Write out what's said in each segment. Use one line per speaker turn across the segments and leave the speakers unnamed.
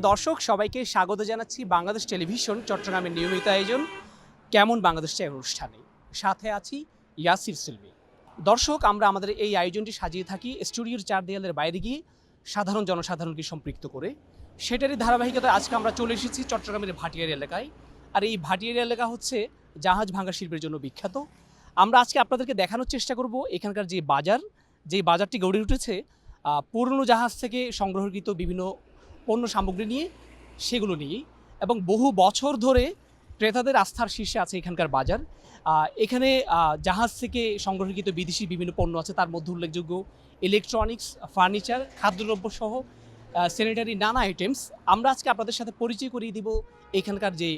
সুপ্রিয় দর্শক, সবাইকে স্বাগত জানাচ্ছি বাংলাদেশ টেলিভিশন, চট্টগ্রামের নিয়মিত আয়োজন, কেমন বাংলাদেশ চাই অনুষ্ঠানে? সাথে আছি ইয়াসির সিলমি দর্শক, আমরা আমাদের এই আয়োজনটি সাজিয়ে থাকি স্টুডিওর চার দেয়ালের বাইরে গিয়ে সাধারণ জনসাধারণকে সম্পৃক্ত করে। সেটারই ধারাবাহিকতায় আজকে আমরা চলে এসেছি চট্টগ্রামের ভাটিয়ারি এলাকায়। আর এই ভাটিয়ারি এলাকা হচ্ছে জাহাজ ভাঙা শিল্পের জন্য বিখ্যাত। আমরা আজকে আপনাদেরকে দেখানোর চেষ্টা করব এখানকার যে বাজার, যে বাজারটি গড়ে উঠেছে পুরনো জাহাজ থেকে সংগ্রহকৃত বিভিন্ন পণ্য সামগ্রী নিয়ে, সেগুলো নিয়েই এবং বহু বছর ধরে ক্রেতাদের আস্থার শীর্ষে আছে এখানকার বাজার। এখানে জাহাজ থেকে সংগ্রহকৃত বিদেশি বিভিন্ন পণ্য আছে, তার মধ্যে উল্লেখযোগ্য ইলেকট্রনিক্স ফার্নিচার খাদ্যদ্রব্য সহ স্যানিটারি নানা আইটেমস আমরা আজকে আপনাদের সাথে পরিচয় করিয়ে দিব এখানকার যে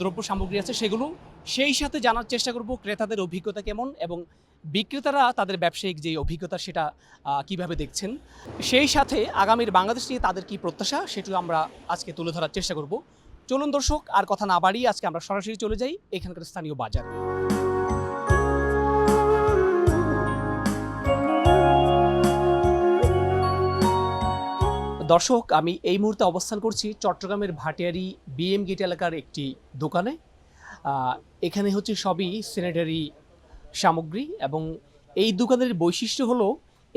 দ্রব্য সামগ্রী আছে সেগুলো। সেই সাথে জানার চেষ্টা করব ক্রেতাদের অভিজ্ঞতা কেমন এবং বিক্রেতারা তাদের ব্যবসায়িক যে অভিজ্ঞতা সেটা কীভাবে দেখছেন? সেই সাথে আগামীর বাংলাদেশ নিয়ে তাদের কি প্রত্যাশা সেটা আমরা আজকে তুলে ধরার চেষ্টা করব। চলুন দর্শক, আর কথা না বাড়িয়ে আজকে আমরা সরাসরি চলে যাই এখানকার স্থানীয় বাজার। দর্শক, আমি এই মুহূর্তে অবস্থান করছি চট্টগ্রামের ভাটিয়ারি বিএম গেট এলাকার একটি দোকানে। এখানে হচ্ছে সবই স্যানিটারি সামগ্রী এবং এই দোকানের বৈশিষ্ট্য হলো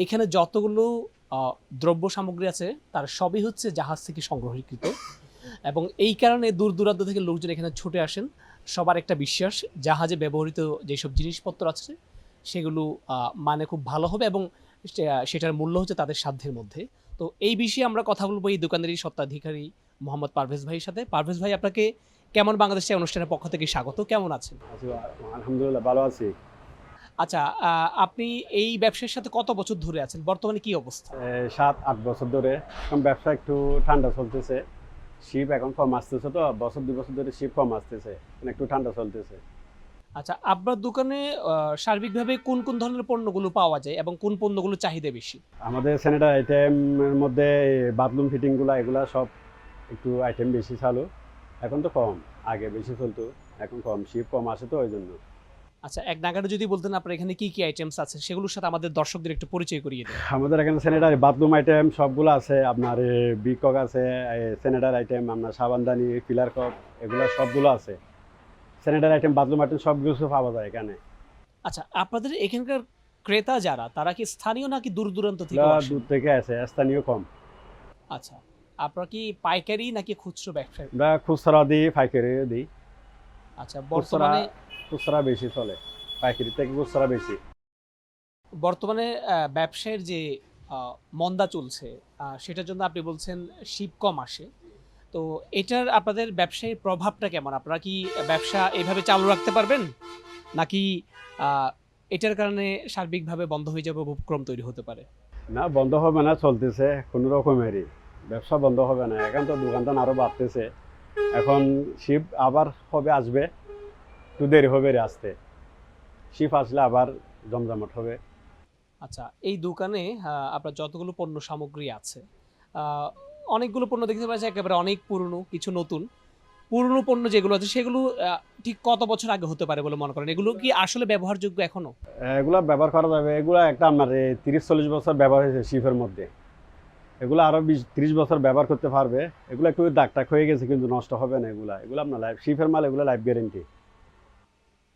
এখানে যতগুলো দ্রব্য সামগ্রী আছে, তার সবই হচ্ছে জাহাজ থেকে সংগ্রহীকৃত। এবং এই কারণে দূর দূরান্ত থেকে লোকজন এখানে ছুটে আসেন। সবার একটা বিশ্বাস, জাহাজে ব্যবহৃত যেসব জিনিসপত্র আছে, সেগুলো মানে খুব ভালো হবে এবং সেটার মূল্য হচ্ছে তাদের সাধ্যের মধ্যে। তো এই বিষয়ে আমরা কথা বলব এই দোকানেরই সত্ত্বাধিকারী মোহাম্মদ পারভেজ ভাইয়ের সাথে। পারভেজ ভাই, আপনাকে কেমন বাংলাদেশ অনুষ্ঠানের পক্ষ থেকে স্বাগত? কেমন আছেন?
আলহামদুলিল্লাহ, ভালো আছি।
আচ্ছা আপনি এই ব্যবসার সাথে কত বছর ধরে আছেন? বর্তমানে কি অবস্থা?
সাত আট বছর ধরে। এখন ব্যবসা একটু ঠান্ডা চলতেছে। শিপ এখন কম আসতেছে তো বছর দুই বছর ধরে শিপ কম আসতেছে। একটু ঠান্ডা চলতেছে।
আচ্ছা আপনার দোকানে সার্বিকভাবে কোন কোন ধরনের পণ্যগুলো পাওয়া যায় এবং কোন পণ্যগুলো চাহিদা বেশি?
আমাদের স্যানিটারি আইটেমের মধ্যে বাথরুম ফিটিংগুলো এগুলা সব একটু আইটেম বেশি চালু। এখন তো কম আগে বেশি চলতো। এখন কম শিপ কম আসে তো ওই জন্য।
আচ্ছা এক নাগারে যদি বলতেন আপনার এখানে কি কি আইটেমস আছে সেগুলোর সাথে আমাদের দর্শকদের একটু পরিচয় করিয়ে দেন।
আমাদের এখানে স্যানিটারি বাথরুম আইটেম সবগুলো আছে আপনার বিকক আছে স্যানিটারি আইটেম আপনার সাবানদানি ফিলার কাপ এগুলো সবগুলো আছে। স্যানিটারি আইটেম বাথরুম আইটেম সব কিছু পাওয়া যায় এখানে।
আচ্ছা আপনাদের এখানকার ক্রেতা যারা তারা কি স্থানীয় নাকি দূর দূরান্ত থেকে?
দূর থেকে আসে স্থানীয় কম।
আচ্ছা আপনারা কি পাইকারি নাকি খুচরো ব্যবসায়ী?
আমরা খুচরা দিই পাইকারি দিই।
আচ্ছা
খুচরা
বর্তমানে
খুচরা বেশি চলে। পাইকারি থেকে খুচরা বেশি।
বর্তমানে ব্যবসায়ের যে মন্দা চলছে সেটার জন্য আপনি বলছেন শীত কম আসে। তো এটার আপনাদের ব্যবসায়ের প্রভাবটা কেমন? আপনারা কি ব্যবসা এভাবে চালু রাখতে পারবেন? নাকি এটার কারণে সার্বিকভাবে বন্ধ হয়ে যাবে উপক্রম তৈরি হতে পারে?
না বন্ধ হবে না চলতেছে কোনো রকমেরই। ব্যবসা বন্ধ হবে না এখন তো দোকানদান আরও বাড়তেছে। এখন শিব আবার হবে আসবে? একটু দেরি হবে রে আসতে। শিব আসলে আবার জমজমাট হবে।
আচ্ছা এই দোকানে আপনার যতগুলো পণ্য সামগ্রী আছে অনেকগুলো পণ্য দেখতে পাচ্ছি একেবারে অনেক পুরনো কিছু নতুন। পুরনো পণ্য যেগুলো আছে সেগুলো ঠিক কত বছর আগে হতে পারে বলে মনে করেন? এগুলো কি আসলে ব্যবহারযোগ্য এখনও?
এগুলো ব্যবহার করা যাবে। এগুলো একটা আপনার তিরিশ চল্লিশ বছর ব্যবহার হয়েছে শিফের মধ্যে। এগুলো আরও বিশ তিরিশ বছর ব্যবহার করতে পারবে। এগুলো একটু দাগ টাক হয়ে গেছে কিন্তু নষ্ট হবে না এগুলা। এগুলো আপনার লাইফ শিফের মাল এগুলো লাইফ গ্যারেন্টি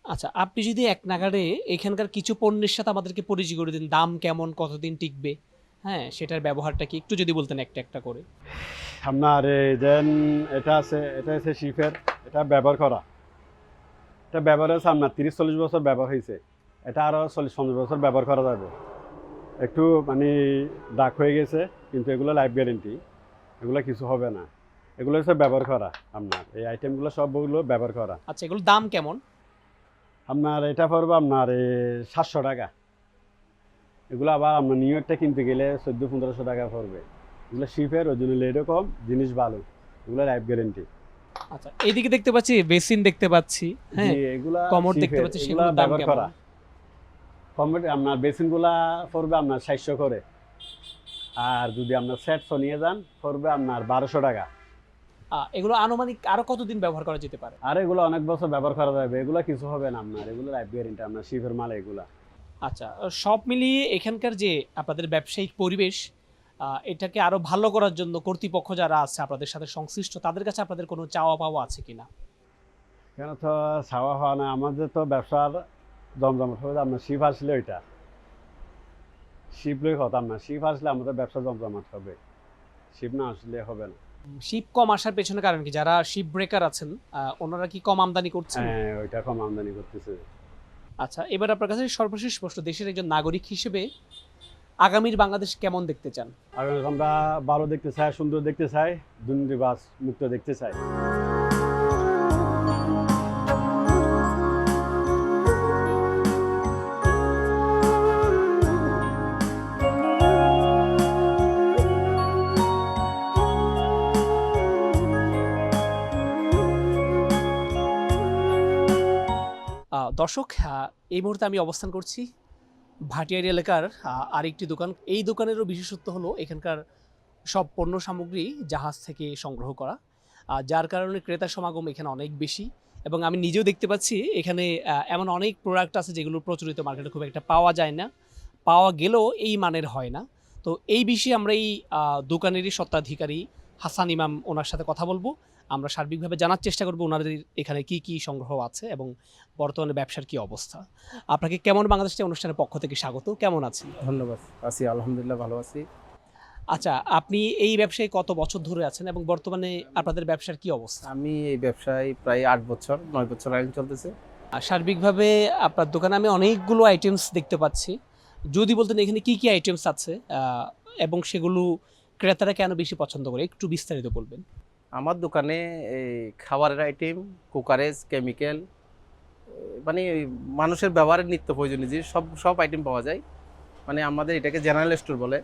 আচ্ছা আপনি যদি এক নাগারে এখানকার কিছু পণ্যের সাথে আমাদেরকে পরিচয় করে দিন দাম কেমন কতদিন টিকবে হ্যাঁ সেটার ব্যবহারটা কি? একটু যদি বলতেন একটা একটা করে।
আপনার দেন এটা আছে এটা আছে শিফের এটা ব্যবহার করা। এটা ব্যবহার হয়েছে আপনার তিরিশ চল্লিশ বছর ব্যবহার হয়েছে এটা আরও চল্লিশ পঞ্চাশ বছর ব্যবহার করা যাবে। একটু মানে দাগ হয়ে গেছে কিন্তু এগুলো লাইফ গ্যারেন্টি এগুলো কিছু হবে না। এগুলো হচ্ছে ব্যবহার করা আপনার। এই আইটেমগুলো সবগুলো ব্যবহার করা।
আচ্ছা এগুলোর দাম কেমন?
আপনার এটা পড়বে আপনার সাতশো টাকা। এগুলো আবার আপনার নিউ ইয়র্কটা কিনতে গেলে চোদ্দ পনেরোশো টাকা পড়বে। এগুলো শিপের ওই জন্য লেটও কম জিনিস ভালো। এগুলো লাইফ গ্যারেন্টি
আচ্ছা এইদিকে দেখতে পাচ্ছি বেসিন দেখতে পাচ্ছি হ্যাঁ?
এগুলা
কমোড দেখতে পাচ্ছি, সেগুলোর দাম
ব্যবহার করা। কমোড আপনার বেসিনগুলা পড়বে আপনার সাতশো করে। আর যদি আপনার সেটশো নিয়ে যান পড়বে আপনার বারোশো টাকা।
এগুলো আনুমানিক আরও কতদিন ব্যবহার করা যেতে পারে?
আর এগুলো অনেক বছর ব্যবহার করা যাবে। এগুলো কিছু হবে না আপনার। এগুলো লাইফ গ্যারেন্টি আপনার শিপের মাল এগুলা।
আচ্ছা সব মিলিয়ে এখানকার যে আপনাদের ব্যবসায়িক পরিবেশ এটাকে আরও ভালো করার জন্য কর্তৃপক্ষ যারা আছে আপনাদের সাথে সংশ্লিষ্ট তাদের কাছে আপনাদের কোনো চাওয়া পাওয়া আছে কিনা?
কেন তো ছাওয়া হওয়া না। আমাদের তো ব্যবসার জমজমাট হবে আপনার শিপ আসলে ওইটা। শিপ লই হতাম না। শিপ আসলে আমাদের ব্যবসা জমজমাট হবে। শিপ না আসলে হবে না।
শিপ কম আসার পেছনে কারণ কি? যারা শিপ ব্রেকার আছেন ওনারা কি কম আমদানি করছেন?
হ্যাঁ ওইটা কম আমদানি করতেছে।
আচ্ছা এবার আপনার কাছে সর্বশেষ প্রশ্ন দেশের একজন নাগরিক হিসেবে আগামীর বাংলাদেশ কেমন দেখতে চান?
আমরা ভালো দেখতে চাই সুন্দর দেখতে চাই দুর্নীতিবাজ মুক্ত দেখতে চাই
দর্শক এই মুহূর্তে আমি অবস্থান করছি ভাটিয়ারি এলাকার আরেকটি দোকান। এই দোকানেরও বিশেষত্ব হলো এখানকার সব পণ্য সামগ্রী জাহাজ থেকে সংগ্রহ করা যার কারণে ক্রেতা সমাগম এখানে অনেক বেশি। এবং আমি নিজেও দেখতে পাচ্ছি এখানে এমন অনেক প্রোডাক্ট আছে যেগুলো প্রচলিত মার্কেটে খুব একটা পাওয়া যায় না, পাওয়া গেলেও এই মানের হয় না। তো এই বিষয়ে আমরা এই দোকানেরই সত্ত্বাধিকারী হাসান ইমাম ওনার সাথে কথা বলব। আমরা সার্বিকভাবে জানার চেষ্টা করব ওনাদের এখানে কি কি সংগ্রহ আছে এবং বর্তমানে ব্যবসার কি অবস্থা। আপনাকে কেমন বাংলাদেশ অনুষ্ঠানের পক্ষ থেকে স্বাগত। কেমন আছেন?
ধন্যবাদ। আছি আলহামদুলিল্লাহ ভালো আছি।
আচ্ছা আপনি এই ব্যবসায় কত বছর ধরে আছেন এবং বর্তমানে আপনাদের ব্যবসার কি অবস্থা?
আমি এই ব্যবসায় প্রায় আট বছর নয় বছর আগে চলতেছে।
আর সার্বিকভাবে আপনার দোকানে আমি অনেকগুলো আইটেমস দেখতে পাচ্ছি। যদি বলতেন এখানে কি কি আইটেমস আছে এবং সেগুলো ক্রেতারা কেন বেশি পছন্দ করে? একটু বিস্তারিত বলবেন।
আমার দোকানে এই খাবারের আইটেম কুকারেজ কেমিক্যাল মানে মানুষের ব্যবহারের নিত্য প্রয়োজনীয় জিনিস সব সব আইটেম পাওয়া যায়। মানে আমাদের এটাকে জেনারেল স্টোর বলে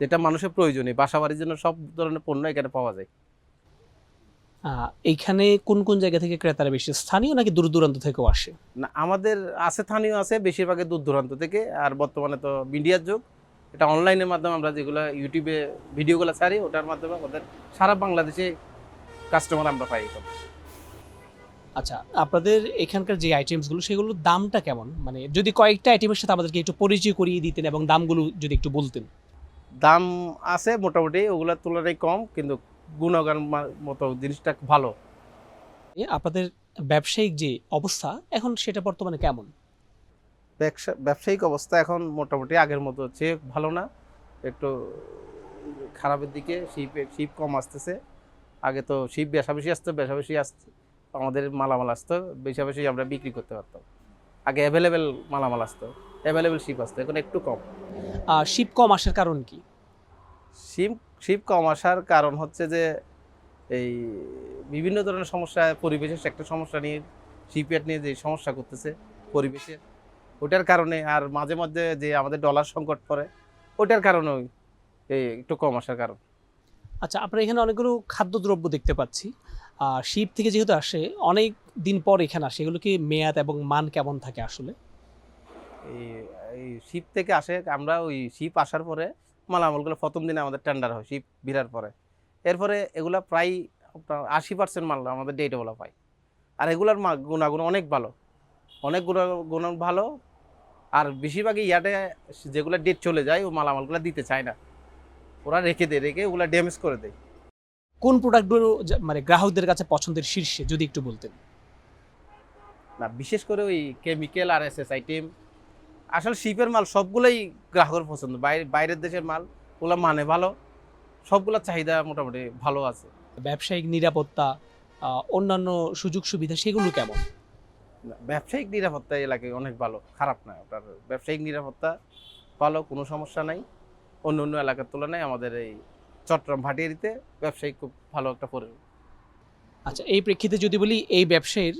যেটা মানুষের প্রয়োজনীয় বাসাবাড়ির জন্য সব ধরনের পণ্য এখানে পাওয়া যায়।
এইখানে কোন কোন জায়গা থেকে ক্রেতারা বেশি? স্থানীয় নাকি দূর দূরান্ত থেকেও আসে?
না আমাদের আছে স্থানীয় আছে বেশিরভাগই দূর দূরান্ত থেকে আর বর্তমানে তো মিডিয়ার যুগ। এটা অনলাইনের মাধ্যমে আমরা যেগুলো ইউটিউবে ভিডিওগুলো ছাড়ি ওটার মাধ্যমে আমাদের সারা বাংলাদেশে কাস্টমার আমরা পাই এখন।
আচ্ছা আপনাদের এখানকার যে আইটেমসগুলো সেগুলোর দামটা কেমন? মানে যদি কয়েকটা আইটেমের সাথে আমাদেরকে একটু পরিচয় করিয়ে দিতেন এবং দামগুলো যদি একটু বলতেন।
দাম আছে মোটামুটি ওগুলোর তুলনায় কম কিন্তু গুণগান মতো জিনিসটা ভালো।
আপনাদের ব্যবসায়িক যে অবস্থা এখন সেটা বর্তমানে কেমন?
ব্যবসা ব্যবসায়িক অবস্থা এখন মোটামুটি আগের মতো হচ্ছে ভালো না। একটু খারাপের দিকে শিপ শিপ কম আসতেছে। আগে তো শিপ বেশা বেশি আসতো বেশা বেশি আসতো আমাদের মালামাল আসতো বেশা বেশি আমরা বিক্রি করতে পারতাম। আগে অ্যাভেলেবেল মালামাল আসতো অ্যাভেলেবেল শিপ আসতো এখন একটু কম।
আর শিপ কম আসার কারণ কি?
শিপ শিপ কম আসার কারণ হচ্ছে যে এই বিভিন্ন ধরনের সমস্যা পরিবেশের একটা সমস্যা নিয়ে শিপইয়ার্ড নিয়ে যে সমস্যা করতেছে পরিবেশে ওটার কারণে আর মাঝে মধ্যে যে আমাদের ডলার সংকট পড়ে ওটার কারণেও এই একটু কম আসার কারণ।
আচ্ছা আপনার এখানে অনেকগুলো খাদ্যদ্রব্য দেখতে পাচ্ছি। আহ, শীত থেকে যেহেতু আসে অনেক দিন পর এখানে আসে এগুলো কি মেয়াদ এবং মান কেমন থাকে আসলে?
এই শিপ থেকে আসে আমরা ওই শিপ আসার পরে মালামালগুলো প্রথম দিনে আমাদের টেন্ডার হয় শিপ ভিড়ার পরে। এরপরে এগুলা প্রায় আপনার আশি পার্সেন্ট মাল আমাদের ডেটগুলো পাই আর এগুলার গুণাগুণ অনেক ভালো। অনেক গুণ গুণ ভালো। আর বেশিরভাগই ইয়াতে যেগুলো ডেট চলে যায় ও মালামালগুলো দিতে চায় না। ওরা রেখে দেয় রেখে ওগুলো ড্যামেজ করে দেয়।
কোন প্রোডাক্টগুলো মানে গ্রাহকদের কাছে পছন্দের শীর্ষে যদি একটু বলতেন?
না বিশেষ করে ওই কেমিক্যাল আর এস এস আইটেম আসলে শিপের মাল সবগুলোই গ্রাহকের পছন্দ। বাইরে বাইরের দেশের মাল ওগুলো মানে ভালো। সবগুলোর চাহিদা মোটামুটি ভালো আছে।
ব্যবসায়িক নিরাপত্তা অন্যান্য সুযোগ সুবিধা সেগুলো কেমন?
ব্যবসায়িক নিরাপত্তা এলাকায় অনেক ভালো। খারাপ না আপনার ব্যবসায়িক নিরাপত্তা ভালো কোনো সমস্যা নাই। অন্য অন্য এলাকার তুলনায় আমাদের এই চট্টগ্রাম ভাটিয়ারিতে ব্যবসায়িক খুব ভালো একটা পরি
আচ্ছা এই প্রেক্ষিতে যদি বলি এই ব্যবসায়ীর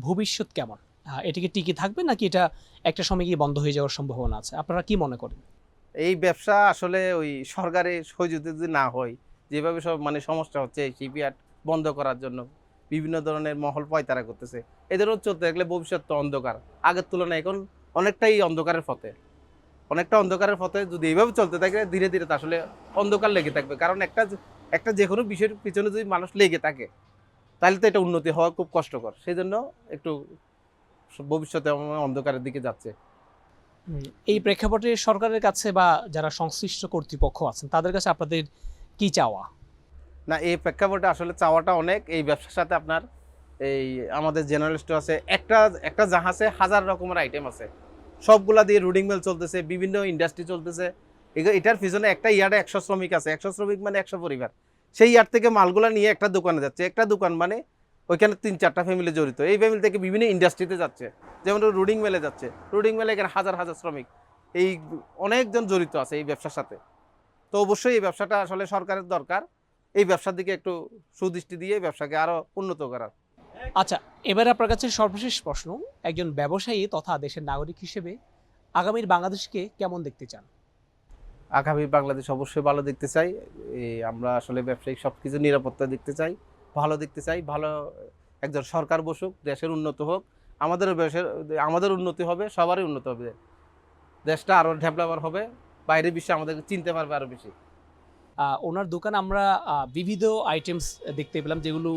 ভবিষ্যৎ কেমন? আহ, এটা কি টিকে থাকবে নাকি এটা একটা সময় গিয়ে বন্ধ হয়ে যাওয়ার সম্ভাবনা আছে? আপনারা কি মনে করেন?
এই ব্যবসা আসলে ওই সরকারের সহযোগিতা যদি না হয় যেভাবে সব মানে সমস্যা হচ্ছে এই শিপইয়ার্ড বন্ধ করার জন্য বিভিন্ন ধরনের মহল পয়তারা করতেছে এদেরও চলতে থাকলে ভবিষ্যৎ তো অন্ধকার। আগের তুলনায় এখন অনেকটাই অন্ধকারের পথে। অনেকটা অন্ধকারের পথে যদি এইভাবে চলতে থাকে ধীরে ধীরে তো আসলে অন্ধকার লেগে থাকবে। কারণ একটা একটা যে কোনো বিষয়ের পিছনে যদি মানুষ লেগে থাকে তাহলে তো এটা উন্নতি হওয়া খুব কষ্টকর। সেই জন্য একটু ভবিষ্যতে অন্ধকারের দিকে যাচ্ছে।
এই প্রেক্ষাপটে সরকারের কাছে বা যারা সংশ্লিষ্ট কর্তৃপক্ষ আছেন তাদের কাছে আপনাদের কি চাওয়া?
না এই প্রেক্ষাপটে আসলে চাওয়াটা অনেক। এই ব্যবসার সাথে আপনার এই আমাদের জেনারেলিস্ট আছে। একটা একটা জাহাজে হাজার রকমের আইটেম আছে। সবগুলা দিয়ে রুডিং মেল চলতেছে, বিভিন্ন ইন্ডাস্ট্রি চলতেছে। এটার পিছনে একটা ইয়ার্ডে একশো শ্রমিক আছে। একশো শ্রমিক মানে একশো পরিবার। সেই ইয়ার্ড থেকে মালগুলা নিয়ে একটা দোকানে যাচ্ছে। একটা দোকান মানে ওইখানে তিন চারটা ফ্যামিলি জড়িত। এই ফ্যামিলি থেকে বিভিন্ন ইন্ডাস্ট্রিতে যাচ্ছে। যেমন রুডিং মেলে যাচ্ছে। রুডিং মেলে এখানে হাজার হাজার শ্রমিক। এই অনেকজন জড়িত আছে এই ব্যবসার সাথে। তো অবশ্যই এই ব্যবসাটা আসলে সরকারের দরকার। এই ব্যবসার দিকে একটু সুদৃষ্টি দিয়ে ব্যবসাকে আরও উন্নত করার।
আচ্ছা এবার আপনার কাছে সর্বশেষ প্রশ্ন। একজন ব্যবসায়ী তথা দেশের নাগরিক হিসেবে আগামীর বাংলাদেশকে কেমন দেখতে চান?
আগামী বাংলাদেশ অবশ্যই ভালো দেখতে চাই। আমরা আসলে ব্যবসায়িক সব কিছু নিরাপত্তা দেখতে চাই ভালো দেখতে চাই ভালো একজন সরকার বসুক দেশের উন্নত হোক। আমাদের দেশের আমাদের উন্নতি হবে সবারই উন্নত হবে। দেশটা আরও ডেভেলপার হবে বাইরে বিশ্বে আমাদেরকে চিনতে পারবে আরও বেশি।
ওনার দোকান আমরা বিবিধ আইটেমস দেখতে পেলাম যেগুলো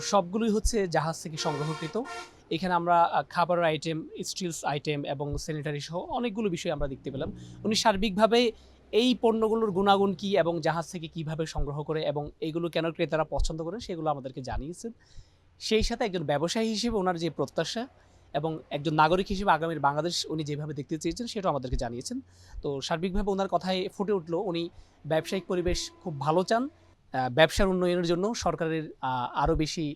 সবগুলোই হচ্ছে জাহাজ থেকে সংগ্রহকৃত। এখানে আমরা আহ, খাবারের আইটেম স্টিলস আইটেম এবং স্যানিটারি সহ অনেকগুলো বিষয় আমরা দেখতে পেলাম। উনি সার্বিকভাবে এই পণ্যগুলোর গুণাগুণ কি এবং জাহাজ থেকে কীভাবে সংগ্রহ করে এবং এইগুলো কেন ক্রেতারা পছন্দ করেন সেগুলো আমাদেরকে জানিয়েছেন। সেই সাথে একজন ব্যবসায়ী হিসেবে ওনার যে প্রত্যাশা এবং একজন নাগরিক হিসেবে আগামীর বাংলাদেশ উনি যেভাবে দেখতে চেয়েছেন সেটাও আমাদেরকে জানিয়েছেন। তো সার্বিকভাবে ওনার কথায় ফুটে উঠল উনি ব্যবসায়িক পরিবেশ খুব ভালো চান ব্যবসার উন্নয়নের জন্য সরকারের আরও বেশি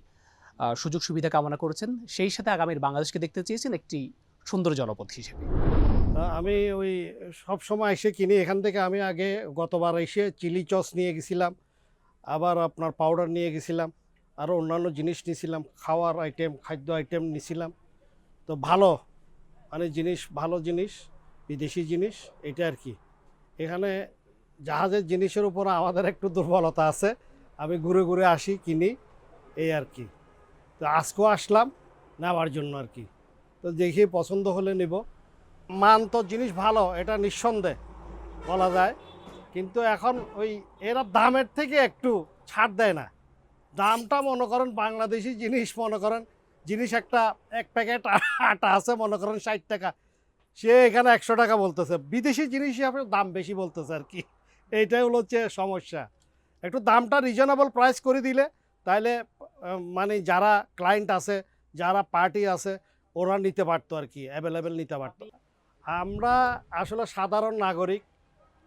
সুযোগ সুবিধা কামনা করেছেন। সেই সাথে আগামীর বাংলাদেশকে দেখতে চেয়েছেন একটি সুন্দর জলপথ হিসেবে।
আমি ওই সব সময় এসে কিনি। এখান থেকে আমি আগে গতবার এসে চিলি চস নিয়ে গেছিলাম, আবার আপনার পাউডার নিয়ে গেছিলাম আরও অন্যান্য জিনিস নিয়েছিলাম, খাওয়ার আইটেম খাদ্য আইটেম নিয়েছিলাম। তো ভালো মানে জিনিস, ভালো জিনিস, বিদেশি জিনিস, এটা আর কি। এখানে জাহাজের জিনিসের উপর আমাদের একটু দুর্বলতা আছে। আমি ঘুরে ঘুরে আসি, কিনি, এই আর কি। তো আজকেও আসলাম, নেওয়ার জন্য আর কি। তো দেখি পছন্দ হলে নেব। মান তো জিনিস ভালো, এটা নিঃসন্দেহ, বলা যায়। কিন্তু এখন ওই, এরা দামের থেকে একটু ছাড় দেয় না। দামটা মনে করেন বাংলাদেশি জিনিস, মনে করেন জিনিস একটা, এক প্যাকেট আটা আছে, মনে করেন ষাট টাকা। সে এখানে একশো টাকা বলতেছে। বিদেশি জিনিস দাম বেশি বলতেছে আর কি। এইটাই হলো হচ্ছে সমস্যা। একটু দামটা রিজনেবল প্রাইস করে দিলে তাহলে মানে যারা ক্লায়েন্ট আছে, যারা পার্টি আছে, ওরা নিতে পারতো আর কি অ্যাভেলেবেল নিতে পারতো। আমরা আসলে সাধারণ নাগরিক,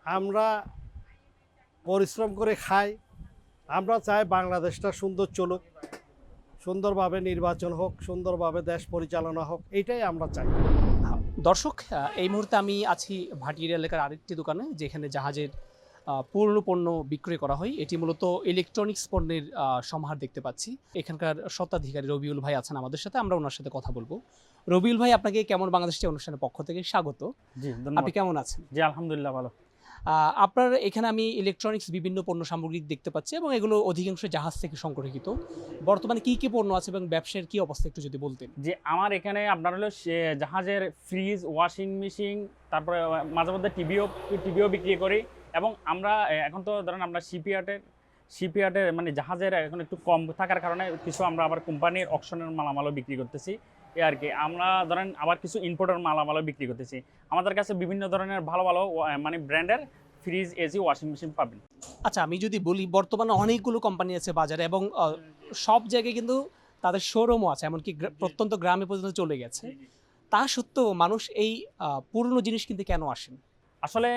আমরা পরিশ্রম করে খাই, আমরা চাই বাংলাদেশটা সুন্দর চলুক, সুন্দরভাবে নির্বাচন হোক, সুন্দরভাবে দেশ পরিচালনা হোক এটাই আমরা চাই।
দর্শক এই মুহূর্তে আমি আছি ভাটিয়ারি এলাকার আরেকটি দোকানে, যেখানে জাহাজের পুরনো পণ্য বিক্রয় করা হয়। এটি মূলত ইলেকট্রনিক্স পণ্যের সমাহার দেখতে পাচ্ছি। এখানকার স্বত্বাধিকারী রবিউল ভাই আছেন আমাদের সাথে আমরা ওনার সাথে কথা বলব। রবিউল ভাই আপনাকে কেমন বাংলাদেশটি অনুষ্ঠানের পক্ষ থেকে স্বাগত। আপনি কেমন আছেন?
জি আলহামদুলিল্লাহ ভালো।
আপনার এখানে আমি ইলেকট্রনিক্স বিভিন্ন পণ্য সামগ্রী দেখতে পাচ্ছি এবং এগুলো অধিকাংশ জাহাজ থেকে সংগ্রহিত। বর্তমানে কি কি পণ্য আছে এবং ব্যবসার কি অবস্থা একটু যদি বলতেন।
যে আমার এখানে আপনার হলো জাহাজের ফ্রিজ ওয়াশিং মেশিন তারপরে মাঝে মধ্যে টিভিও টিভিও বিক্রি করি। এবং আমরা এখন তো ধরেন আমরা শিপইয়ার্ডের শিপইয়ার্ডের মানে জাহাজের এখন একটু কম থাকার কারণে কিছু আমরা আবার কোম্পানির অকশনের মালামালও বিক্রি করতেছি। এ আর কি আমরা ধরেন আবার কিছু ইম্পোর্টের মালামালও বিক্রি করতেছি। আমাদের কাছে বিভিন্ন ধরনের ভালো ভালো মানে ব্র্যান্ডের ফ্রিজ এসি ওয়াশিং মেশিন পাবেন।
আচ্ছা আমি যদি বলি বর্তমানে অনেকগুলো কোম্পানি আছে বাজারে এবং সব জায়গায় কিন্তু তাদের শোরুমও আছে এমনকি প্রত্যন্ত গ্রামে পর্যন্ত চলে গেছে। তা সত্ত্বেও মানুষ এই পুরনো জিনিস কিন্তু কেন আসেন?
আসলে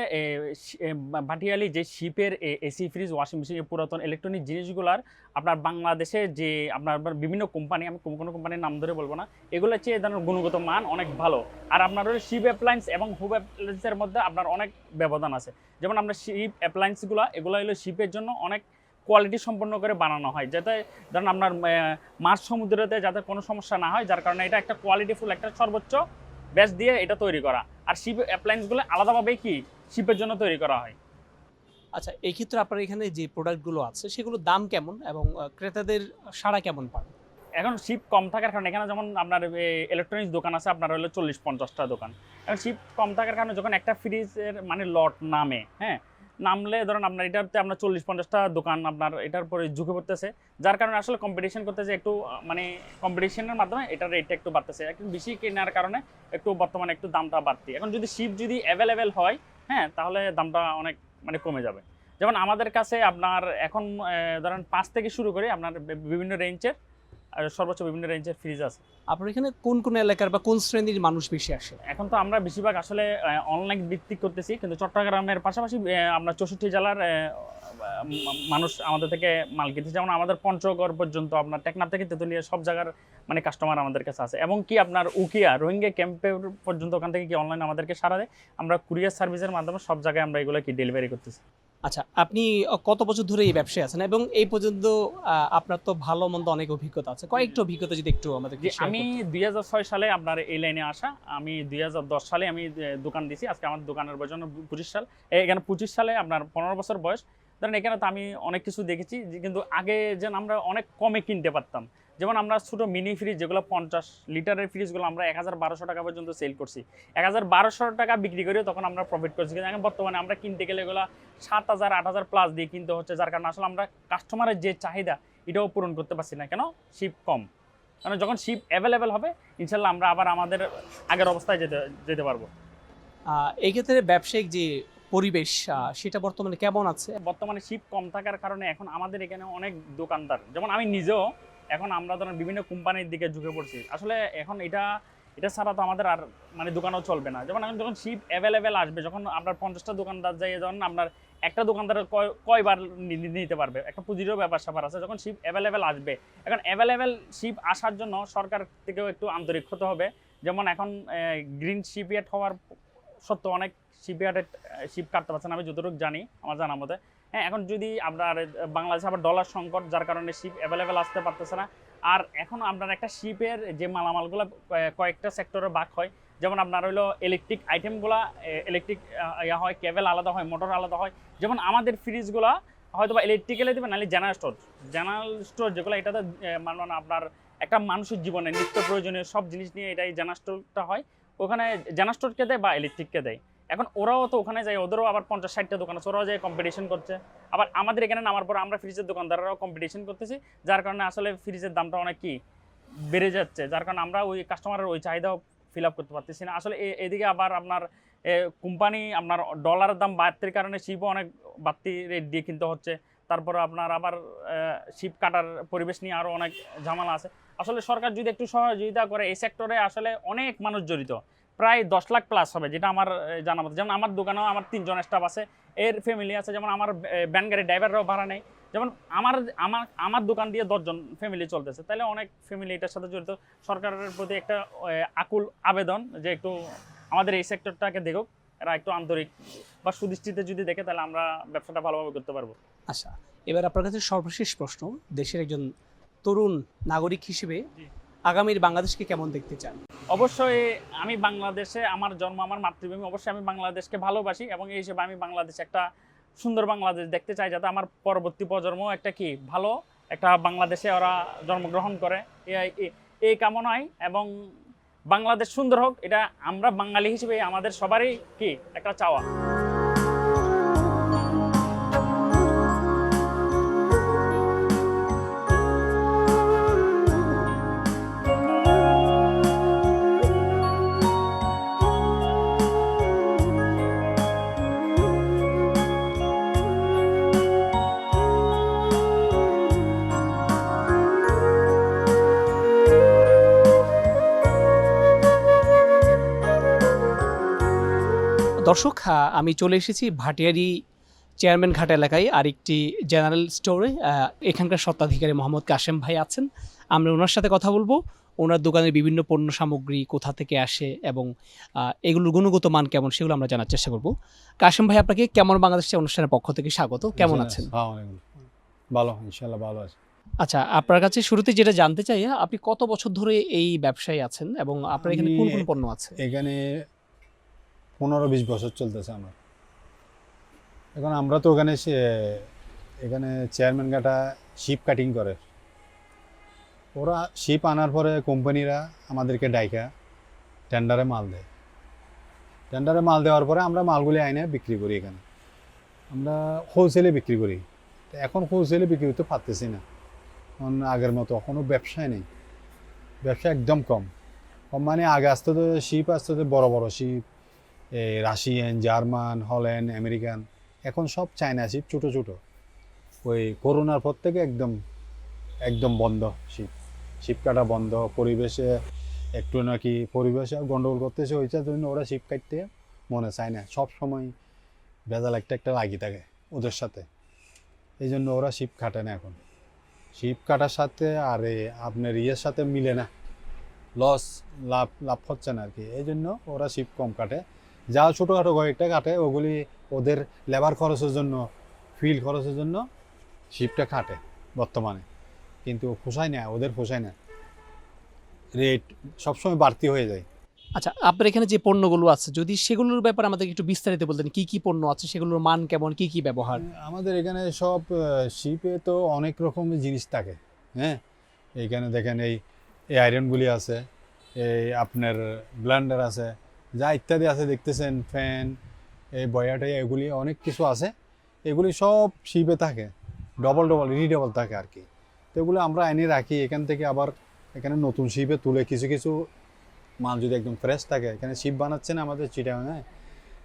ভাটিয়ালি যে শিপের এসি, ফ্রিজ, ওয়াশিং মেশিন পুরাতন ইলেকট্রনিক জিনিসগুলার আপনার বাংলাদেশে যে আপনার বিভিন্ন কোম্পানি আমি কোনো কোনো কোম্পানির নাম ধরে বলব না, এগুলো চেয়ে ধরনের গুণগত মান অনেক ভালো। আর আপনার শিপ অ্যাপ্লায়েন্স এবং হুব অ্যাপ্লায়েন্সের মধ্যে আপনার অনেক ব্যবধান আছে। যেমন আমরা শিপ অ্যাপ্লায়েন্সগুলো এগুলো হলো শিপের জন্য অনেক কোয়ালিটি সম্পন্ন করে বানানো হয়। যাতে ধরেন আপনার মাছ সমুদ্রতে যাতে কোনো সমস্যা না হয়, যার কারণে এটা একটা কোয়ালিটিফুল একটা সর্বোচ্চ বেস দিয়ে এটা তৈরি করা। আর শিপ অ্যাপ্লায়েন্সগুলো আলাদাভাবে কি শিপের জন্য তৈরি করা হয়।
আচ্ছা এই ক্ষেত্রে আপনার এখানে যে প্রোডাক্টগুলো আছে সেগুলোর দাম কেমন এবং ক্রেতাদের সাড়া কেমন পান
এখন শিপ কম থাকার কারণে এখানে যেমন আপনার ইলেকট্রনিক্স দোকান আছে আপনার হলো চল্লিশ পঞ্চাশটা দোকান। এখন শিপ কম থাকার কারণে যখন একটা ফ্রিজের মানে লট নামে হ্যাঁ নামলে, ধরেন আপনার এটাতে আপনার চল্লিশ পঞ্চাশটা দোকান আপনার এটার পরে ঝুঁকে পড়তেছে, যার কারণে আসলে কম্পিটিশন করতেছে একটু মানে কম্পিটিশনের মাধ্যমে এটার রেটটা একটু বাড়তেছে। একটু বেশি কেনার কারণে একটু বর্তমানে একটু দামটা বাড়তি। এখন যদি শিপ যদি অ্যাভেলেবেল হয় হ্যাঁ তাহলে দামটা অনেক মানে কমে যাবে। যেমন আমাদের কাছে আপনার এখন ধরেন পাঁচ থেকে শুরু করে আপনার বিভিন্ন রেঞ্জের সর্বোচ্চ বিভিন্ন রেঞ্জের ফ্রিজ আছে।
আপনার এখানে কোন কোন এলাকার বা কোন শ্রেণির মানুষ বেশি আসে?
এখন তো আমরা বেশিরভাগ আসলে অনলাইন ভিত্তিক করতেছি কিন্তু চট্টগ্রামের পাশাপাশি আমরা চৌষট্টি জেলার মানুষ আমাদের থেকে মাল কিনতেছে। যেমন আমাদের পঞ্চগড় পর্যন্ত আপনার টেকনাফ থেকে তেতুলিয়া সব জায়গার মানে কাস্টমার আমাদের কাছে আছে। এবং কি আপনার উকিয়া রোহিঙ্গা ক্যাম্পে পর্যন্ত ওখান থেকে কি অনলাইন আমাদেরকে সারা দেয়? আমরা কুরিয়ার সার্ভিসের মাধ্যমে সব জায়গায় আমরা এগুলো কি ডেলিভারি করতেছি।
আচ্ছা আপনি কত বছর ধরে এই ব্যবসায় আছেন এবং এই পর্যন্ত আপনার তো ভালো মন্দ অনেক অভিজ্ঞতা আছে। কয়েকটা অভিজ্ঞতা যদি একটু আমাদের
আমি দুই হাজার ছয় সালে আপনার এই লাইনে আসা। আমি দুই হাজার দশ সালে আমি দোকান দিছি আজকে আমার দোকানের বয়স পঁচিশ সাল। এখানে পঁচিশ সালে আপনার পনেরো বছর বয়স। ধরেন এখানে তো আমি অনেক কিছু দেখেছি কিন্তু আগে যেন আমরা অনেক কমে কিনতে পারতাম। যেমন আমরা ছোটো মিনি ফ্রিজ যেগুলো পঞ্চাশ লিটারের ফ্রিজগুলো আমরা এক হাজার বারোশো টাকা পর্যন্ত সেল করছি। এক হাজার বারোশো টাকা বিক্রি করেও তখন আমরা প্রফিট করছি। কিন্তু এখন বর্তমানে আমরা কিনতে গেলে এগুলো সাত হাজার আট হাজার প্লাস দিয়ে কিনতে হচ্ছে যার কারণে আসলে আমরা কাস্টমারের যে চাহিদা এটাও পূরণ করতে পারছি না। কেন? শিপ কম। কারণ যখন শিপ অ্যাভেলেবেল হবে ইনশাল্লাহ আমরা আবার আমাদের আগের অবস্থায় যেতে যেতে পারব।
এই ক্ষেত্রে ব্যবসায়িক যে পরিবেশ সেটা বর্তমানে কেমন আছে?
বর্তমানে শিপ কম থাকার কারণে এখন আমাদের এখানে অনেক দোকানদার। যেমন আমি নিজেও এখন আমরা ধরেন বিভিন্ন কোম্পানির দিকে ঝুঁকে পড়ছি। আসলে এখন এটা এটা ছাড়া তো আমাদের আর মানে দোকানও চলবে না। যেমন এখন যখন শিপ অ্যাভেলেবেল আসবে, যখন আপনার পঞ্চাশটা দোকানদার যাই যখন আপনার একটা দোকানদার কয়, কয়বার নিতে পারবে? একটা পুঁজিরও ব্যাপার, স্যাপার আছে। যখন শিপ অ্যাভেলেবেল আসবে, এখন অ্যাভেলেবেল শিপ আসার জন্য সরকার থেকেও একটু আন্তরিক হতে হবে। যেমন এখন গ্রিন শিপইয়ার্ড হওয়ার সত্ত্বেও অনেক শিপ শিপইয়ার্ডে শিপ কাটতে পারছে না। আমি যতটুকু জানি, আমার জানার মতে। হ্যাঁ এখন যদি আপনার বাংলাদেশে আবার ডলার সংকট, যার কারণে শিপ অ্যাভেলেবেল আসতে পারতেছে না। আর এখন আপনার একটা শিপের যে মালামালগুলো কয়েকটা সেক্টরে ভাগ হয়, যেমন আপনার হইল ইলেকট্রিক আইটেমগুলো ইলেকট্রিক ইয়া হয় কেবল আলাদা হয় মোটর আলাদা হয়। যেমন আমাদের ফ্রিজগুলো হয়তো বা ইলেকট্রিক্যালে দেবেন, নাহলে জেনারেল স্টোর জেনারেল স্টোর যেগুলো, এটাতে মানে আপনার একটা মানুষের জীবনে নিত্য প্রয়োজনীয় সব জিনিস নিয়ে এটাই জেনারেল স্টোরটা হয়। ওখানে জেনারেল স্টোরকে দেয় বা ইলেকট্রিককে দেয়। এখন ওরাও তো ওখানে যায়, ওদেরও আবার পঞ্চাশ ষাটটা দোকান আছে, ওরাও যায় কম্পিটিশন করছে। আবার আমাদের এখানে নামার পর আমরা ফ্রিজের দোকানদাররাও কম্পিটিশন করতেছি, যার কারণে আসলে ফ্রিজের দামটা অনেক কি বেড়ে যাচ্ছে, যার কারণে আমরা ওই কাস্টমারের ওই চাহিদাও ফিল আপ করতে পারতেছি না। আসলে এদিকে আবার আপনার কোম্পানি আপনার ডলারের দাম বাড়তির কারণে শিপও অনেক বাড়তি রেট দিয়ে কিনতে হচ্ছে। তারপরে আপনার আবার শিপ কাটার পরিবেশ নিয়ে আরও অনেক ঝামেলা আছে। আসলে সরকার যদি একটু সহযোগিতা করে, এই সেক্টরে আসলে অনেক মানুষ জড়িত। প্রায় দশ লাখ প্লাস হবে যেটা আমার জানা মতো। যেমন আমার দোকানেও আমার তিনজন স্টাফ আছে এর ফ্যামিলি আছে যেমন আমার ব্যান গাড়ি ড্রাইভাররাও ভাড়া নেই যেমন আমার আমার আমার দোকান দিয়ে দশজন ফ্যামিলি চলতেছে। তাহলে অনেক ফ্যামিলি এটার সাথে জড়িত। সরকারের প্রতি একটা আকুল আবেদন যে একটু আমাদের এই সেক্টরটাকে দেখুক এরা একটু আন্তরিক বা সুদৃষ্টিতে যদি দেখে তাহলে আমরা ব্যবসাটা ভালোভাবে করতে পারব।
আচ্ছা এবার আপনার কাছে সর্বশেষ প্রশ্ন দেশের একজন তরুণ নাগরিক হিসেবে আগামীর বাংলাদেশকে কেমন দেখতে চান?
অবশ্যই আমি বাংলাদেশে আমার জন্ম, আমার মাতৃভূমি, অবশ্যই আমি বাংলাদেশকে ভালোবাসি এবং এই হিসেবে আমি বাংলাদেশ একটা সুন্দর বাংলাদেশ দেখতে চাই যাতে আমার পরবর্তী প্রজন্ম একটা কি ভালো একটা বাংলাদেশে ওরা জন্মগ্রহণ করে। এই- কামনায় এবং বাংলাদেশ সুন্দর হোক, এটা আমরা বাঙালি হিসেবে আমাদের সবারই কি একটা চাওয়া।
দর্শক আমি চলে এসেছি ভাটিয়ারি চেয়ারম্যান ঘাট এলাকায় আরেকটি জেনারেল স্টোরে। এখানকার স্বত্বাধিকারী মোহাম্মদ কাশেম ভাই আছেন। আমরা ওনার সাথে কথা বলব। ওনার দোকানের বিভিন্ন পণ্য সামগ্রী কোথা থেকে আসে এবং এগুলোর গুণগত মান কেমন সেগুলো আমরা জানার চেষ্টা করব। কাশেম ভাই আপনাকে কেমন বাংলাদেশ অনুষ্ঠানের পক্ষ থেকে স্বাগত। কেমন আছেন?
ভালো ইনশাল্লাহ ভালো আছে।
আচ্ছা আপনার কাছে শুরুতে যেটা জানতে চাই আপনি কত বছর ধরে এই ব্যবসায় আছেন এবং আপনার এখানে কোন কোন পণ্য আছে?
এখানে পনেরো বিশ বছর চলতেছে আমার। এখন আমরা তো ওখানে এখানে চেয়ারম্যান গাটা শিপ কাটিং করে। ওরা শিপ আনার পরে কোম্পানিরা আমাদেরকে ডাইকা টেন্ডারে মাল দেয়। টেন্ডারে মাল দেওয়ার পরে আমরা মালগুলি আইনে বিক্রি করি এখানে। আমরা হোলসেলে বিক্রি করি। তো এখন হোলসেলে বিক্রি করতে পারতেছি না। এখন আগের মতো কোনো ব্যবসায় নেই। ব্যবসা একদম কম। কম মানে আগে আসতে তো শিপ আসতে তো বড়ো বড়ো ship Russian, German, Holland, American, এখন সব চায়না শিপ ছোটো ছোটো। ওই করোনার পর থেকে একদম একদম বন্ধ শিপ শিপ কাটা বন্ধ, পরিবেশে একটু নাকি পরিবেশে গন্ডগোল করতেছে, ওইটার জন্য ওরা শিপ কাটতে মনে চায় না। সব সময় ভেজাল একটা একটা লাগি থাকে ওদের সাথে। এই জন্য ওরা শিপ কাটে না এখন। শিপ কাটার সাথে আর আপনার ইয়ের সাথে মিলে না। লস লাভ লাভ হচ্ছে না আর কি। এই জন্য ওরা শিপ কম কাটে। যা ছোটোখাটো কয়েকটা কাটে ওগুলি ওদের লেবার খরচের জন্য ফিল খরচের জন্য শিপটা কাটে বর্তমানে। কিন্তু পোষায় না ওদের পোষায় না। রেট সবসময় বাড়তি হয়ে যায়।
আচ্ছা আপনার এখানে যে পণ্যগুলো আছে যদি সেগুলোর ব্যাপারে আমাদের একটু বিস্তারিত বলতেন কি কি পণ্য আছে সেগুলোর মান কেমন কি কি ব্যবহার?
আমাদের এখানে সব শিপে তো অনেক রকমের জিনিস থাকে হ্যাঁ? এইখানে দেখেন এই এই আয়রনগুলি আছে এই আপনার ব্লেন্ডার আছে যা ইত্যাদি আছে দেখতেছেন, ফ্যান, এই বয়াটে এগুলি অনেক কিছু আছে। এগুলি সব শিপে থাকে ডবল ডবল রিডবল থাকে আর কি। তো এগুলো আমরা এনে রাখি, এখান থেকে আবার এখানে নতুন শিপে তুলে কিছু কিছু মাল যদি একদম ফ্রেশ থাকে, এখানে শিপ বানাচ্ছে না আমাদের চিটাং হ্যাঁ?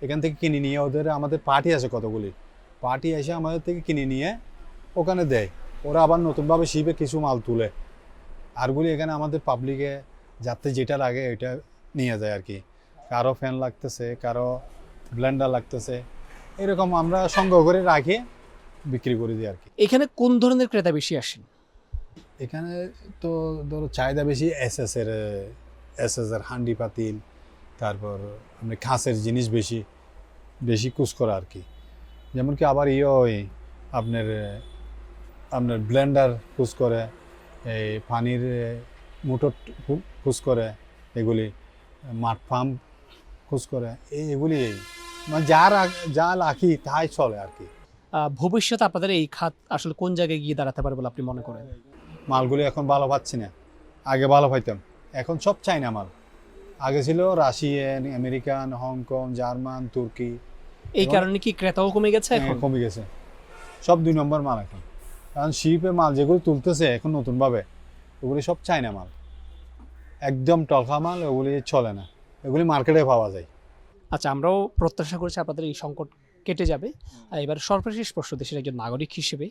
এখান থেকে কিনে নিয়ে ওদের, আমাদের পার্টি আছে কতগুলি? পার্টি এসে আমাদের থেকে কিনে নিয়ে ওখানে দেয়। ওরা আবার নতুনভাবে শিপে কিছু মাল তুলে। আরগুলি এখানে আমাদের পাবলিকে যাতে যেটা লাগে এটা নিয়ে যায় আর কি। কারও ফ্যান লাগতেছে কারও ব্লেন্ডার লাগতেছে এরকম আমরা সংগ্রহ করে রাখি বিক্রি করে দিই আর কি।
এখানে কোন ধরনের ক্রেতা বেশি আসেন
এখানে তো ধরো চাহিদা বেশি এস এস এর এস এস এর হান্ডি পাতিল তারপর আপনি খাসের জিনিস বেশি বেশি কুচ করা আর কি। যেমন কি আবার ইয়ে ওই আপনার আপনার ব্লেন্ডার কুচ করে এই পানির মোটর কুচ করে এগুলি মাঠ পাম্প কুচ করে। এই এগুলি মানে যা রাখ- যা রাখি তাই চলে আর কি।
ভবিষ্যতে আপনাদের এই খাত আসলে কোন জায়গায় গিয়ে দাঁড়াতে পারে বলে আপনি মনে করেন?
মালগুলি এখন ভালো পাচ্ছি না। আগে ভালো পাইতাম। এখন সব চাইনা মাল। আগে ছিল রাশিয়ান আমেরিকান হংকং জার্মান তুর্কি।
এই কারণে কি ক্রেতাও কমে গেছে এখন?
হ্যাঁ, কমে গেছে। সব দুই নম্বর মাল এখন। কারণ শিপে মাল যেগুলো তুলতেছে এখন নতুনভাবে ওগুলি সব চাইনা মাল। একদম টলকা মাল ওগুলি চলে না। এগুলি মার্কেটে পাওয়া যায়।
আচ্ছা আমরাও প্রত্যাশা করছি আপনাদের এই সংকট কেটে যাবে। আর এবার সর্বশেষ প্রশ্ন দেশের একজন নাগরিক হিসেবে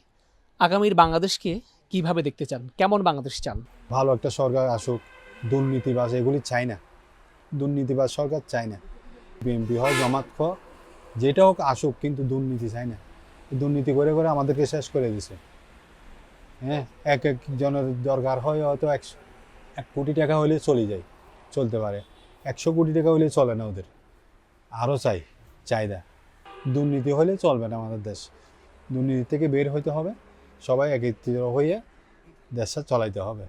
আগামীর বাংলাদেশকে কীভাবে দেখতে চান? কেমন বাংলাদেশ চান?
ভালো একটা সরকার আসুক দুর্নীতিবাজ এগুলি চাই না। দুর্নীতিবাজ সরকার চাই না। বিএনপি হয় জমাত খ যেটা হোক আসুক কিন্তু দুর্নীতি চাই না। দুর্নীতি করে করে আমাদেরকে শেষ করে দিছে। হ্যাঁ এক একজনের দরকার হয় হয়তো একশো এক কোটি টাকা হলে চলে যায় চলতে পারে। একশো কোটি টাকা হলে চলে না ওদের। আরও চাই চাহিদা। দুর্নীতি হলে চলবে না আমাদের দেশ। দুর্নীতি থেকে বের হইতে হবে সবাই একত্রিত হয়ে দেশটা চালাইতে হবে।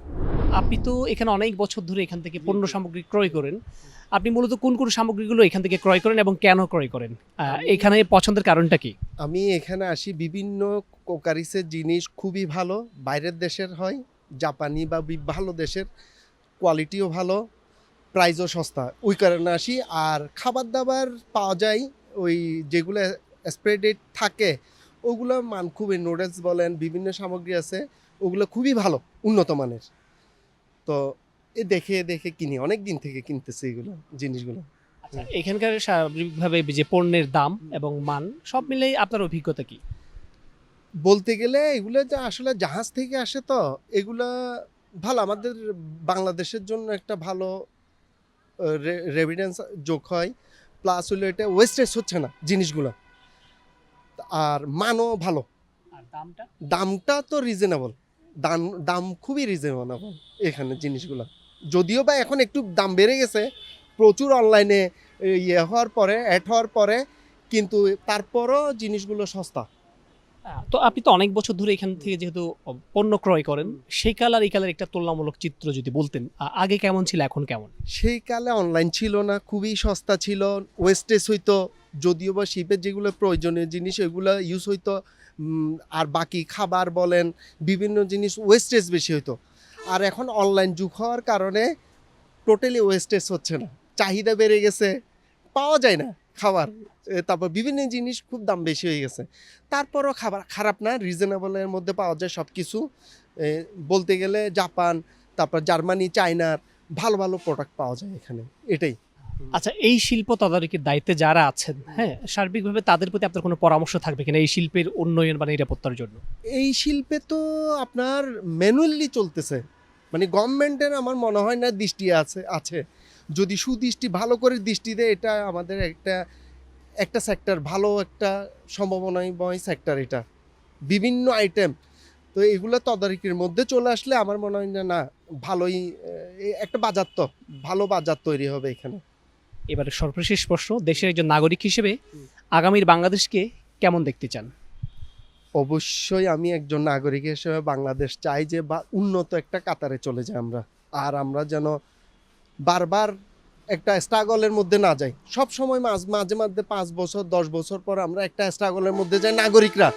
আপনি তো এখানে অনেক বছর ধরে এখান থেকে পণ্য সামগ্রী ক্রয় করেন। আপনি মূলত কোন কোন সামগ্রীগুলো এখান থেকে ক্রয় করেন এবং কেন ক্রয় করেন? এখানে পছন্দের কারণটা কি?
আমি এখানে আসি বিভিন্ন কোকারিসের জিনিস খুবই ভালো বাইরের দেশের হয় জাপানি বা ভালো দেশের কোয়ালিটিও ভালো প্রাইসও সস্তা। ওই কারণে আসি। আর খাবার দাবার পাওয়া যায় ওই যেগুলো স্প্রেডেড থাকে ওগুলো মান খুবই নুডলস বলেন বিভিন্ন সামগ্রী আছে ওগুলো খুবই ভালো উন্নত মানের। তো এ দেখে দেখে কিনি অনেক দিন থেকে কিনতেছি এগুলো জিনিসগুলো।
আচ্ছা এখানকার স্বাভাবিকভাবে যে পণ্যের দাম এবং মান সব মিলেই আপনার অভিজ্ঞতা কি?
বলতে গেলে এগুলো যে আসলে জাহাজ থেকে আসে তো এগুলা ভালো আমাদের বাংলাদেশের জন্য একটা ভালো রেভিডেন্স যোগ হয় প্লাস হলো এটা ওয়েস্টেজ হচ্ছে না জিনিসগুলো। আর মানও ভালো।
দামটা?
তো রিজনেবল দাম দাম খুবই রিজনেবল এখানে জিনিসগুলো। যদিও বা এখন একটু দাম বেড়ে গেছে প্রচুর অনলাইনে ইয়ে হওয়ার পরে অ্যাড হওয়ার পরে কিন্তু তারপরও জিনিসগুলো সস্তা।
তো আপনি তো অনেক বছর ধরে এখান থেকে যেহেতু পণ্য ক্রয় করেন, সেই কাল আর এই কালের একটা তুলনামূলক চিত্র যদি বলতেন আগে কেমন ছিল, এখন কেমন?
সেই কালে অনলাইন ছিল না, খুবই সস্তা ছিল ওয়েস্টেজ হইতো, যদিও বা শিপের যেগুলো প্রয়োজনীয় জিনিস, ওইগুলো ইউজ হইতো আর বাকি খাবার বলেন, বিভিন্ন জিনিস ওয়েস্টেজ বেশি হইতো। আর এখন অনলাইন যুগ হওয়ার কারণে টোটালি ওয়েস্টেজ হচ্ছে না, চাহিদা বেড়ে গেছে, পাওয়া যায় না। খাবার তারপর বিভিন্ন জিনিস খুব দাম বেশি হয়ে গেছে। তারপরও খাবার খারাপ না রিজনেবলের মধ্যে পাওয়া যায় সব কিছু বলতে গেলে জাপান তারপর জার্মানি চায়নার ভালো ভালো প্রোডাক্ট পাওয়া যায় এখানে। এটাই।
আচ্ছা এই শিল্প তদারকির দায়িত্বে যারা আছেন হ্যাঁ সার্বিকভাবে তাদের প্রতি আপনার কোনো পরামর্শ থাকবে কিনা এই শিল্পের উন্নয়ন বা নিরাপত্তার জন্য?
এই শিল্পে তো আপনার ম্যানুয়ালি চলতেছে। মানে গভর্নমেন্টের আমার মনে হয় না দৃষ্টি আছে আছে। যদি সুদৃষ্টি ভালো করে দৃষ্টি দেয় এটা আমাদের একটা একটা সেক্টর ভালো একটা সম্ভাবনাময় সেক্টর এটা। বিভিন্ন আইটেম তো এগুলো তদারকির মধ্যে চলে আসলে আমার মনে হয় যে না ভালোই একটা বাজার তো ভালো বাজার তৈরি হবে এখানে।
এবারে সর্বশেষ প্রশ্ন দেশের একজন নাগরিক হিসেবে আগামীর বাংলাদেশকে কেমন দেখতে চান?
অবশ্যই আমি একজন নাগরিক হিসেবে বাংলাদেশ চাই যে বা উন্নত একটা কাতারে চলে যাই আমরা। আর আমরা যেন বারবার একটা স্ট্রাগলের মধ্যে না যাই। সব সময় মাঝ মাঝে মাঝে পাঁচ বছর দশ বছর পর আমরা একটা স্ট্রাগলের মধ্যে যাই নাগরিকরা।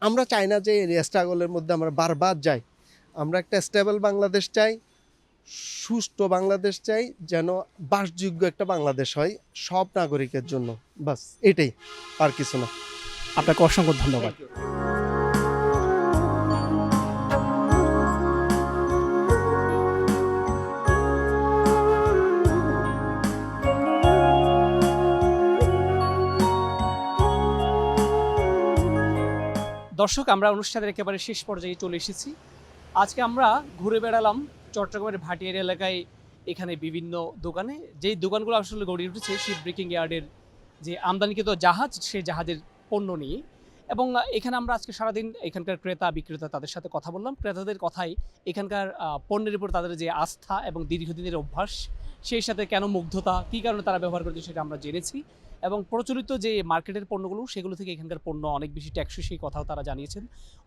আমরা চাই না যে এই স্ট্রাগলের মধ্যে আমরা বারবার যাই। আমরা একটা স্টেবল বাংলাদেশ চাই সুষ্ঠু বাংলাদেশ চাই যেন বাসযোগ্য একটা বাংলাদেশ হয় সব নাগরিকের জন্য। বাস এটাই আর কিছু না।
আপনাকে অসংখ্য ধন্যবাদ। দর্শক, আমরা অনুষ্ঠানের একেবারে শেষ পর্যায়ে চলে এসেছি। আজকে আমরা ঘুরে বেড়ালাম চট্টগ্রামের ভাটিয়ার এলাকায় এখানে বিভিন্ন দোকানে। যেই দোকানগুলো আসলে গড়ে উঠেছে শিপ ব্রেকিং ইয়ার্ডের যে আমদানিকৃত জাহাজ, সেই জাহাজের পণ্য নিয়ে। এবং এখানে আমরা আজকে সারাদিন এখানকার ক্রেতা, বিক্রেতা তাদের সাথে কথা বললাম। ক্রেতাদের কথাই এখানকার পণ্যের উপর তাদের যে আস্থা এবং দীর্ঘদিনের অভ্যাস, সেই সাথে কেন মুগ্ধতা, কী কারণে তারা ব্যবহার করছে সেটা আমরা জেনেছি। এবং প্রচলিত যে মার্কেটের পণ্যগুলো, সেগুলো থেকে এখানকার পণ্য অনেক বেশি ট্যাক্সই সেই কথাও তারা জানিয়েছেন।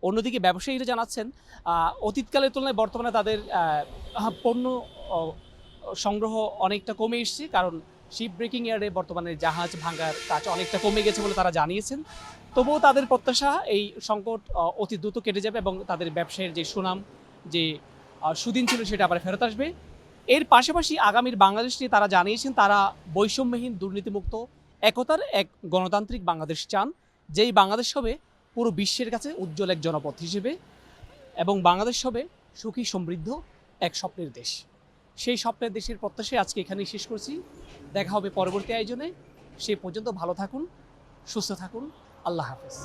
অন্যদিকে ব্যবসায়ীরা জানাচ্ছেন অতীতকালের তুলনায় বর্তমানে তাদের পণ্য সংগ্রহ অনেকটা কমে এসছে। কারণ শিপ ব্রেকিং ইয়ার্ডে বর্তমানে জাহাজ ভাঙার কাজ অনেকটা কমে গেছে বলে তারা জানিয়েছেন। তবুও তাদের প্রত্যাশা এই সংকট অতি দ্রুত কেটে যাবে এবং তাদের ব্যবসায়ের যে সুনাম, যে সুদিন ছিল সেটা আবার ফেরত আসবে। এর পাশাপাশি আগামীর বাংলাদেশ নিয়ে তারা জানিয়েছেন, তারা বৈষম্যহীন, দুর্নীতিমুক্ত একতার এক গণতান্ত্রিক বাংলাদেশ চান, যেই বাংলাদেশ হবে পুরো বিশ্বের কাছে উজ্জ্বল এক জনপথ হিসেবে এবং বাংলাদেশ হবে সুখী, সমৃদ্ধ এক স্বপ্নের দেশ। সেই স্বপ্নের দেশের প্রত্যাশায় আজকে এখানেই শেষ করছি। দেখা হবে পরবর্তী আয়োজনে। সে পর্যন্ত ভালো থাকুন, সুস্থ থাকুন। আল্লাহ হাফেজ।